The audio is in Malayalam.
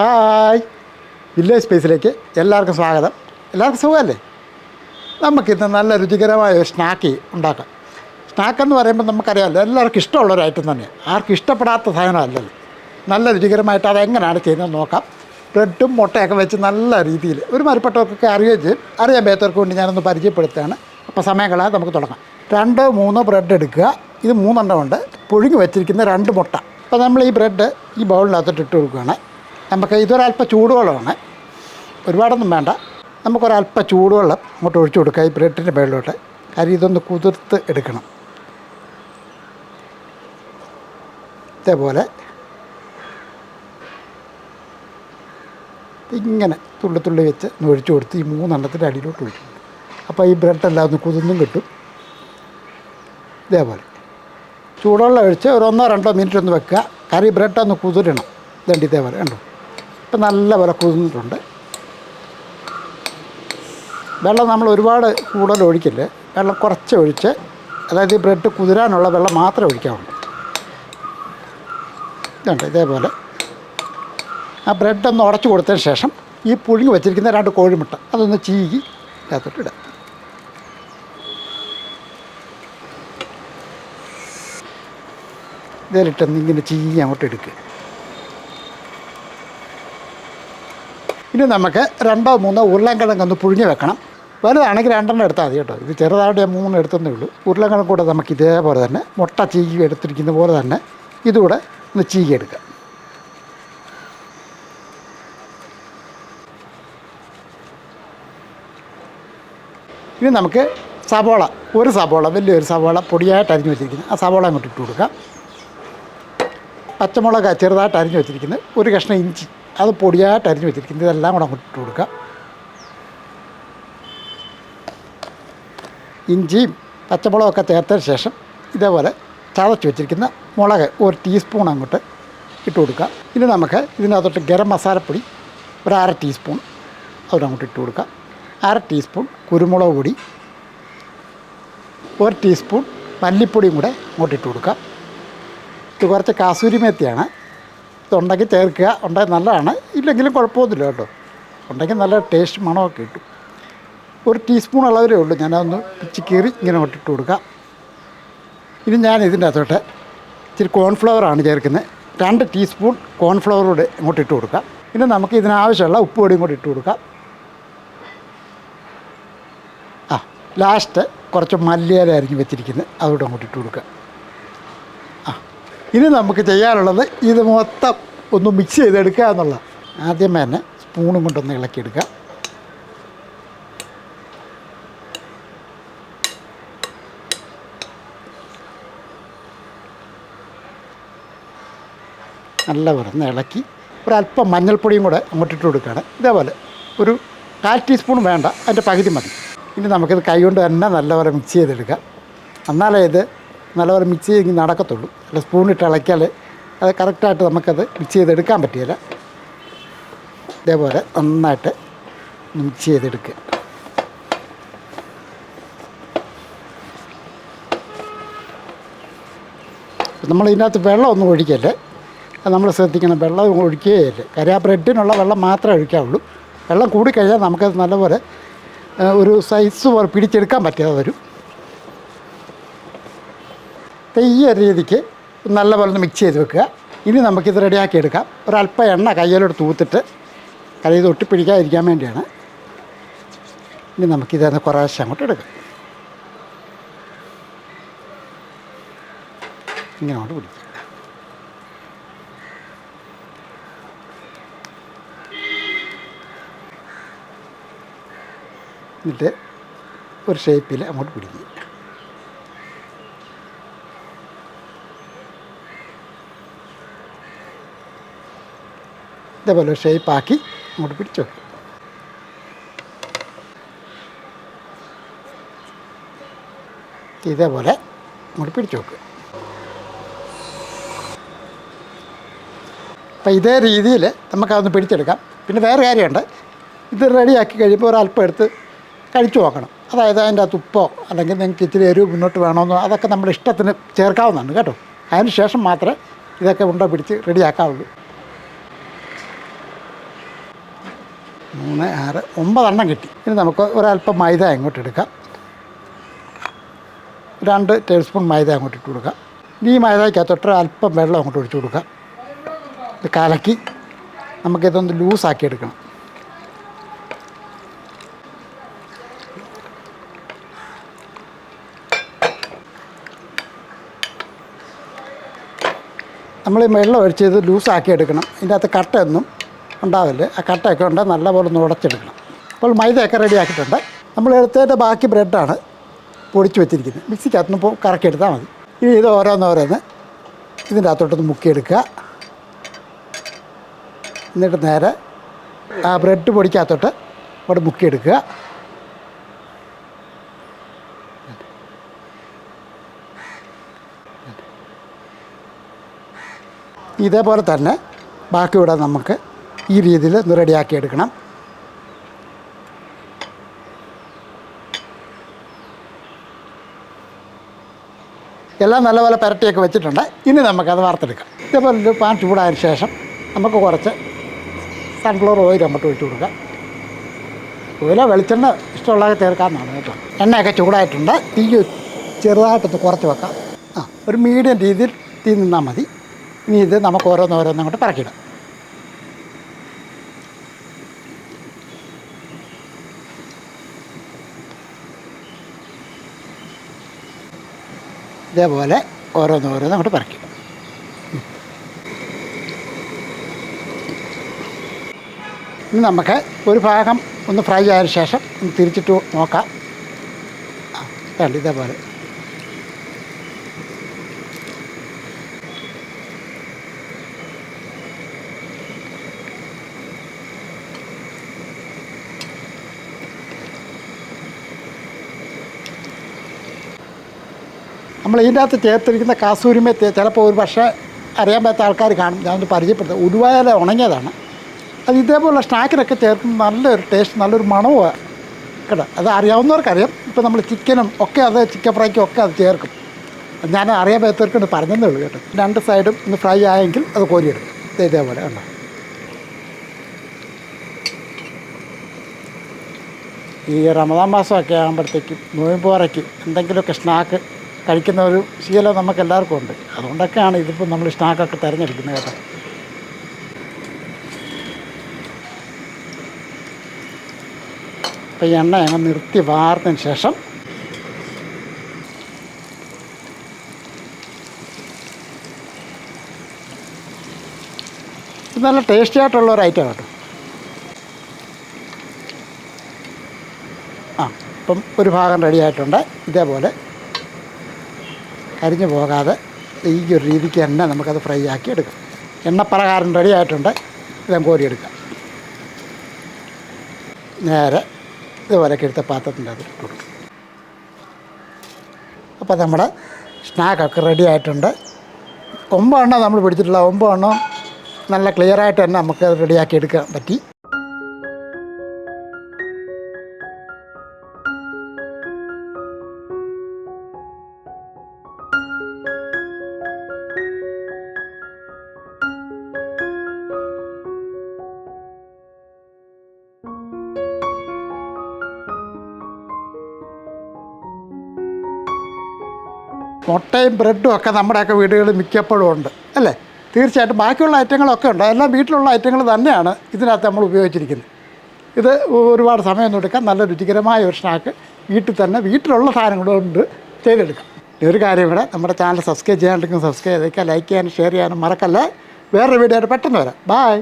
ഹായ്. വില്ലേജ് സ്പേസിലേക്ക് എല്ലാവർക്കും സ്വാഗതം. എല്ലാവർക്കും സുഖമല്ലേ? നമുക്കിന്ന് നല്ല രുചികരമായ ഒരു സ്നാക്ക് ഉണ്ടാക്കാം. സ്നാക്ക് എന്ന് പറയുമ്പോൾ നമുക്കറിയാമല്ലോ എല്ലാവർക്കും ഇഷ്ടമുള്ള ഒരു ഐറ്റം തന്നെയാണ് ആർക്കും ഇഷ്ടപ്പെടാത്ത സാധനമല്ലല്ലോ നല്ല രുചികരമായിട്ട് അതെങ്ങനെയാണ് ചെയ്യുന്നത് നോക്കാം. ബ്രെഡും മുട്ടയൊക്കെ വെച്ച് നല്ല രീതിയിൽ ഒരു മരുപ്പെട്ടവർക്കൊക്കെ അറിയുകയും ചെയ്യും. അറിയാൻ പേത്തവർക്ക് വേണ്ടി ഞാനൊന്ന് പരിചയപ്പെടുത്തുകയാണ്. അപ്പോൾ സമയം കളയാതെ നമുക്ക് തുടങ്ങാം. രണ്ടോ മൂന്നോ ബ്രെഡ് എടുക്കുക. ഇത് മൂന്നെണ്ണം ഉണ്ട്. പുഴുങ്ങി വെച്ചിരിക്കുന്ന രണ്ട് മുട്ട. അപ്പോൾ നമ്മൾ ഈ ബ്രെഡ് ഈ ബൗളിനകത്തോട്ട് ഇട്ട് കൊടുക്കുകയാണ്. നമുക്ക് ഇതൊരല്പം ചൂടുവെള്ളമാണ്. ഒരുപാടൊന്നും വേണ്ട. നമുക്കൊരല്പം ചൂടുവെള്ളം അങ്ങോട്ട് ഒഴിച്ചു കൊടുക്കുക ഈ ബ്രെഡിന്റെ മുകളിലോട്ട് കാര്യം ഇതൊന്ന് കുതിർത്ത് എടുക്കണം. ഇതേപോലെ. ഇങ്ങനെ തുള്ളി തുള്ളി വെച്ച് ഒഴിച്ചു കൊടുത്ത് ഈ മൂന്നെണ്ണത്തിന്റെ അടിയിലോട്ട് ഒഴിച്ചു അപ്പോൾ ഈ ബ്രെഡെല്ലാം ഒന്ന് കുതിർന്നും കിട്ടും. ഇതേപോലെ. ചൂടുവെള്ളം ഒഴിച്ച് ഒരു ഒന്നോ രണ്ടോ മിനിറ്റ് ഒന്ന് വെക്കുക. കറി ബ്രെഡ് ഒന്ന് കുതിരണം. ഇതുണ്ട് ഇതേപോലെ. കണ്ടോ? ഇപ്പം വില കുതിർന്നിട്ടുണ്ട് വെള്ളം നമ്മൾ ഒരുപാട് കൂടുതൽ ഒഴിക്കില്ല? വെള്ളം കുറച്ച് ഒഴിച്ച് അതായത് ഈ ബ്രെഡ് കുതിരാനുള്ള വെള്ളം മാത്രമേ ഒഴിക്കാവുള്ളൂ. ഇതുണ്ട് ഇതേപോലെ. ആ ബ്രെഡ് ഒന്ന് ഉടച്ചു കൊടുത്തതിന് ശേഷം ഈ പുഴുങ്ങി വെച്ചിരിക്കുന്ന രണ്ട് കോഴിമുട്ട അതൊന്ന് ചീകി അതിനകത്തോട്ട് ഇടാം. ഇതിലിട്ടൊന്ന് ഇങ്ങനെ ചീകി അങ്ങോട്ട് എടുക്കുക ഇനി നമുക്ക് രണ്ടോ മൂന്നോ ഉരുളൻകിഴങ്ങ് ഒന്ന് പുഴുങ്ങി വെക്കണം. വലുതാണെങ്കിൽ രണ്ടെണ്ണം എടുത്താൽ മതി കേട്ടോ. ഇത് ചെറുതായിട്ട് ഞാൻ മൂന്നെണ്ണം എടുത്തതേ ഉള്ളൂ. ഉരുളൻകിഴങ്ങ് കൂടെ നമുക്ക് ഇതേപോലെ തന്നെ മുട്ട ചീകി എടുത്തിരിക്കുന്ന പോലെ തന്നെ ഇതുകൂടെ ഒന്ന് ചീകി എടുക്കാം. ഇനി നമുക്ക് സവോള ഒരു സവോള വലിയൊരു സവോള പൊടിയായിട്ട് അരിഞ്ഞു വെച്ചിരിക്കുന്നത് ആ സവോള അങ്ങോട്ട് ഇട്ട് കൊടുക്കാം. പച്ചമുളക് ചെറുതായിട്ട് അരിഞ്ഞു വെച്ചിരിക്കുന്നത് ഒരു കഷ്ണം ഇഞ്ചി അത് പൊടിയായിട്ട് അരിഞ്ഞ് വെച്ചിരിക്കുന്നത് ഇതെല്ലാം കൂടെ അങ്ങോട്ട് ഇട്ട് കൊടുക്കുക ഇഞ്ചിയും പച്ചമുളകൊക്കെ ചേർത്തതിന് ശേഷം ഇതേപോലെ ചതച്ച് വെച്ചിരിക്കുന്ന മുളക് ഒരു ടീസ്പൂൺ അങ്ങോട്ട് ഇട്ട് കൊടുക്കുക ഇനി നമുക്ക് ഇതിനകത്തോട്ട് ഗരം മസാലപ്പൊടി ഒരു അര ടീസ്പൂൺ അതിനങ്ങോട്ട് ഇട്ട് കൊടുക്കുക അര ടീസ്പൂൺ കുരുമുളക് പൊടി ഒരു ടീസ്പൂൺ മല്ലിപ്പൊടിയും കൂടെ അങ്ങോട്ട് ഇട്ട് കൊടുക്കുക ഇത് കുറച്ച് കാസൂരി മേത്തിയാണ്. ഇതുണ്ടെങ്കിൽ ചേർക്കുക. ഉണ്ടെങ്കിൽ നല്ലതാണ്. ഇല്ലെങ്കിലും കുഴപ്പമൊന്നുമില്ല കേട്ടോ. ഉണ്ടെങ്കിൽ നല്ല ടേസ്റ്റ് മണമൊക്കെ കിട്ടും. ഒരു ടീസ്പൂൺ അളവിലേ ഉള്ളൂ. ഞാനതൊന്ന് പിച്ചി കീറി ഇങ്ങനെ ഇട്ടിട്ട് ഇട്ട് കൊടുക്കാം ഇനി ഞാൻ ഇതിന്റെ അകത്തോട്ട് ഇച്ചിരി കോൺഫ്ലവറാണ് ചേർക്കുന്നത്. രണ്ട് ടീസ്പൂൺ കോൺഫ്ലവർ കൂടെ ഇങ്ങോട്ട് ഇട്ട് കൊടുക്കാം പിന്നെ നമുക്ക് ഇതിനാവശ്യമുള്ള ഉപ്പ് പൊടിയും കൂടി ഇട്ട് കൊടുക്കാം ആ ലാസ്റ്റ് കുറച്ച് മല്ലിയില വെച്ചിരിക്കുന്നത്. അതുകൂടെ അങ്ങോട്ട് ഇട്ട് കൊടുക്കുക. ഇനി നമുക്ക് ചെയ്യാനുള്ളത് ഇത് മൊത്തം ഒന്ന് മിക്സ് ചെയ്തെടുക്കുക എന്നുള്ള ആദ്യമേ തന്നെ സ്പൂണും കൊണ്ടൊന്ന് ഇളക്കിയെടുക്കുക. നല്ല ഒന്ന് ഇളക്കി ഒരല്പം മഞ്ഞൾപ്പൊടിയും കൂടെ അങ്ങോട്ട് ഇട്ട് കൊടുക്കുകയാണ്. ഇതേപോലെ ഒരു കാൽ ടീസ്പൂൺ വേണ്ട അതിന്റെ പകുതി മതി. ഇനി നമുക്കിത് കൈ കൊണ്ട് തന്നെ നല്ലപോലെ മിക്സ് ചെയ്തെടുക്കാം എന്നാലേ ഇത് നല്ലപോലെ മിക്സ് ചെയ്തെങ്കിൽ നടക്കത്തുള്ളൂ. അല്ല സ്പൂണിട്ട് ഇളക്കിയാൽ അത് കറക്റ്റായിട്ട് നമുക്കത് മിക്സ് ചെയ്തെടുക്കാൻ പറ്റിയില്ല ഇതേപോലെ നന്നായിട്ട് മിക്സ് ചെയ്തെടുക്കുക. നമ്മൾ ഇതിനകത്ത് വെള്ളമൊന്നും ഒഴിക്കല്ലേ? അത് നമ്മൾ ശ്രദ്ധിക്കണം വെള്ളം ഒഴിക്കുകയില്ല? കാര്യം ബ്രെഡിനുള്ള വെള്ളം മാത്രമേ ഒഴിക്കാവുള്ളൂ. വെള്ളം കൂടിക്കഴിഞ്ഞാൽ നമുക്കത് നല്ലപോലെ ഒരു സൈസ് പോലെ പിടിച്ചെടുക്കാൻ പറ്റാതെ വരും. അപ്പോൾ രീതിക്ക് നല്ല പോലെ ഒന്ന് മിക്സ് ചെയ്ത് വെക്കുക. ഇനി നമുക്കിത് റെഡിയാക്കി എടുക്കാം. ഒരല്പം എണ്ണ കയ്യിലോട്ട് തൂത്തിട്ട് കയ്യിൽ തൊട്ടി പിടിക്കാതിരിക്കാൻ വേണ്ടിയാണ്. ഇനി നമുക്കിതൊന്ന് കുറേശ്ശെ അങ്ങോട്ട് എടുക്കാം. ഇങ്ങനെ അങ്ങോട്ട് പിടിക്കുക എന്നിട്ട് ഒരു ഷേപ്പിൽ അങ്ങോട്ട് പിടിക്കുക. ഇതേപോലെ ഷേപ്പാക്കി അങ്ങോട്ട് പിടിച്ചു. വെക്കും ഇതേപോലെ അങ്ങോട്ട് പിടിച്ചു വെക്കുക അപ്പം ഇതേ രീതിയിൽ നമുക്കതൊന്ന് പിടിച്ചെടുക്കാം. പിന്നെ വേറെ കാര്യമുണ്ട്. ഇത് റെഡിയാക്കി കഴിയുമ്പോൾ ഒരല്പം എടുത്ത് കഴിച്ചു നോക്കണം. അതായത് അതിന്റെ അകത്ത് ഉപ്പോ അല്ലെങ്കിൽ നിങ്ങൾക്ക് ഇത്തിരി എരിവ് മുന്നോട്ട് വേണമെന്നോ അതൊക്കെ നമ്മുടെ ഇഷ്ടത്തിന് ചേർക്കാവുന്നതാണ് കേട്ടോ. അതിന് ശേഷം മാത്രമേ ഇതൊക്കെ ഉണ്ട പിടിച്ച് റെഡിയാക്കാവുള്ളൂ. മൂന്ന് ആറ് ഒമ്പതെണ്ണം കിട്ടി. ഇനി നമുക്ക് ഒരല്പം മൈദ അങ്ങോട്ട് എടുക്കാം. രണ്ട് ടേബിൾ സ്പൂൺ മൈദ അങ്ങോട്ട് ഇട്ട് കൊടുക്കാം. ഈ മൈദയ്ക്കകത്തോട്ട് അല്പം വെള്ളം അങ്ങോട്ട് ഒഴിച്ചു കൊടുക്കാം. ഇത് കലക്കി നമുക്കിതൊന്ന് ലൂസാക്കി എടുക്കണം. നമ്മൾ ഈ വെള്ളം ഒഴിച്ച് ഇത് ലൂസാക്കി എടുക്കണം. ഇതിന്റെ അകത്ത് കട്ടയൊന്നും ഉണ്ടാവില്ല? ആ കട്ടയൊക്കെ ഉണ്ട് നല്ലപോലെ ഒന്ന് ഉടച്ചെടുക്കണം. അപ്പോൾ മൈദയൊക്കെ റെഡിയാക്കിയിട്ടുണ്ട്. നമ്മൾ എടുത്തതിന്റെ ബാക്കി ബ്രെഡാണ് പൊടിച്ച് വെച്ചിരിക്കുന്നത്. മിക്സിക്കകത്തുനിന്ന് ഇപ്പോൾ കറക്കിയെടുത്താൽ മതി. ഇനി ഇത് ഓരോന്നോരോന്ന് ഇതിന്റെ അകത്തോട്ടൊന്ന് മുക്കിയെടുക്കുക. എന്നിട്ട് നേരെ ആ ബ്രെഡ് പൊടിക്കകത്തോട്ട് ഇവിടെ മുക്കിയെടുക്കുക. ഇതേപോലെ തന്നെ ബാക്കി ഇവിടെ നമുക്ക് ഈ രീതിയിൽ ഒന്ന് റെഡിയാക്കി എടുക്കണം. എല്ലാം നല്ലപോലെ പുരട്ടിയൊക്കെ വെച്ചിട്ടുണ്ട്. ഇനി നമുക്കത് വാർത്തെടുക്കാം ഇതേപോലെ ഒരു പാൻ ചൂടായതിന് ശേഷം നമുക്ക് കുറച്ച് സൺഫ്ലവർ ഓയിൽ അങ്ങോട്ട് ഒഴിച്ചു കൊടുക്കാം. ഓയില വെളിച്ചെണ്ണ ഇഷ്ടമുള്ളത് ചേർക്കാമെന്നാണ് കേട്ടോ. എണ്ണയൊക്കെ ചൂടായിട്ടുണ്ട്. തീ ചെറുതായിട്ടൊന്ന് കുറച്ച് വെക്കാം. ആ ഒരു മീഡിയം രീതിയിൽ തീ നിന്നാൽ മതി. ഇനി ഇത് നമുക്ക് ഓരോന്നോരോന്നും അങ്ങോട്ട് പറക്കിടാം ഇതേപോലെ ഓരോന്നോരോന്ന് അങ്ങോട്ട് പറിക്കും. ഇനി നമുക്ക് ഒരു ഭാഗം ഒന്ന് ഫ്രൈ ആയതിനു ശേഷം തിരിച്ചിട്ട് നോക്കാം. ആ നമ്മൾ ഇതിന്റെ അകത്ത് ചേർത്തിരിക്കുന്ന കാസൂരിമേ ചിലപ്പോൾ ഒരു പക്ഷേ അറിയാൻ പറ്റാത്ത ആൾക്കാർ കാണും. ഞാനൊന്ന് പരിചയപ്പെടുത്തുക ഉരുവായാലെ ഉണങ്ങിയതാണ്. അത് ഇതേപോലുള്ള സ്നാക്കിനൊക്കെ ചേർക്കുന്ന നല്ലൊരു ടേസ്റ്റ് നല്ലൊരു മണവുമാണ് കേട്ടോ. അത് അറിയാവുന്നവർക്കറിയാം. ഇപ്പോൾ നമ്മൾ ചിക്കനും ഒക്കെ അത് ചിക്കൻ ഫ്രൈക്കും ഒക്കെ അത് ചേർക്കും. ഞാൻ അറിയാൻ പറ്റാത്തവർക്ക് പറഞ്ഞതേ ഉള്ളൂ കേട്ടോ. രണ്ട് സൈഡും ഒന്ന് ഫ്രൈ ആയെങ്കിൽ അത് കോരിയെടുക്കും. ഇതേപോലെ കണ്ടോ. ഈ റമദാൻ മാസമൊക്കെ ആകുമ്പോഴത്തേക്കും നോയമ്പോറയ്ക്ക് എന്തെങ്കിലുമൊക്കെ സ്നാക്ക് കഴിക്കുന്ന ഒരു ശീലം നമുക്ക് എല്ലാവർക്കും ഉണ്ട്. അതുകൊണ്ടൊക്കെയാണ് ഇതിപ്പോൾ നമ്മൾ സ്നാക്കൊക്കെ തിരഞ്ഞെടുക്കുന്നത് കേട്ടോ. അപ്പോൾ എണ്ണ ഞങ്ങൾ നിർത്തി വാർത്തതിന് ശേഷം ഇത് നല്ല ടേസ്റ്റി ആയിട്ടുള്ള ഒരു ഐറ്റം കേട്ടോ. ആ ഇപ്പം ഒരു ഭാഗം റെഡി ആയിട്ടുണ്ട്. ഇതേപോലെ കരിഞ്ഞു പോകാതെ ഈ ഒരു രീതിക്ക് തന്നെ നമുക്കത് ഫ്രൈ ആക്കി എടുക്കാം. എണ്ണപ്പലഹാരം റെഡി ആയിട്ടുണ്ട്. ഇതും കോരിയെടുക്കാം. നേരെ ഇതുപോലെയൊക്കെ എടുത്ത പാത്രത്തിന്റെ അത് കൊടുക്കും. അപ്പോൾ നമ്മുടെ സ്നാക്കൊക്കെ റെഡി ആയിട്ടുണ്ട്. ഒമ്പതെണ്ണം നമ്മൾ പിടിച്ചിട്ടുള്ള ഒമ്പതെണ്ണം നല്ല ക്ലിയറായിട്ട് തന്നെ നമുക്ക് റെഡിയാക്കി എടുക്കാൻ പറ്റി. മുട്ടയും ബ്രെഡും ഒക്കെ നമ്മുടെയൊക്കെ വീടുകളിൽ മിക്കപ്പോഴും ഉണ്ട് അല്ലേ? തീർച്ചയായിട്ടും ബാക്കിയുള്ള ഐറ്റങ്ങളൊക്കെ ഉണ്ട്. എല്ലാം വീട്ടിലുള്ള ഐറ്റങ്ങൾ തന്നെയാണ് ഇതിനകത്ത് നമ്മൾ ഉപയോഗിച്ചിരിക്കുന്നത്. ഇത് ഒരുപാട് സമയമൊന്നും എടുക്കാം. നല്ല രുചികരമായ ഒരു സ്നാക്ക് വീട്ടിൽ തന്നെ വീട്ടിലുള്ള സാധനങ്ങൾ കൊണ്ട് ചെയ്തെടുക്കാം. ഒരു കാര്യം ഇവിടെ നമ്മുടെ ചാനൽ സബ്സ്ക്രൈബ് ചെയ്യാണ്ടെങ്കിൽ സബ്സ്ക്രൈബ് ചെയ്തേക്കുക ലൈക്ക് ചെയ്യാനും ഷെയർ ചെയ്യാനും മറക്കല്ലേ? വേറൊരു വീഡിയോ ആയിട്ട് പെട്ടെന്ന് വരാം. ബായ്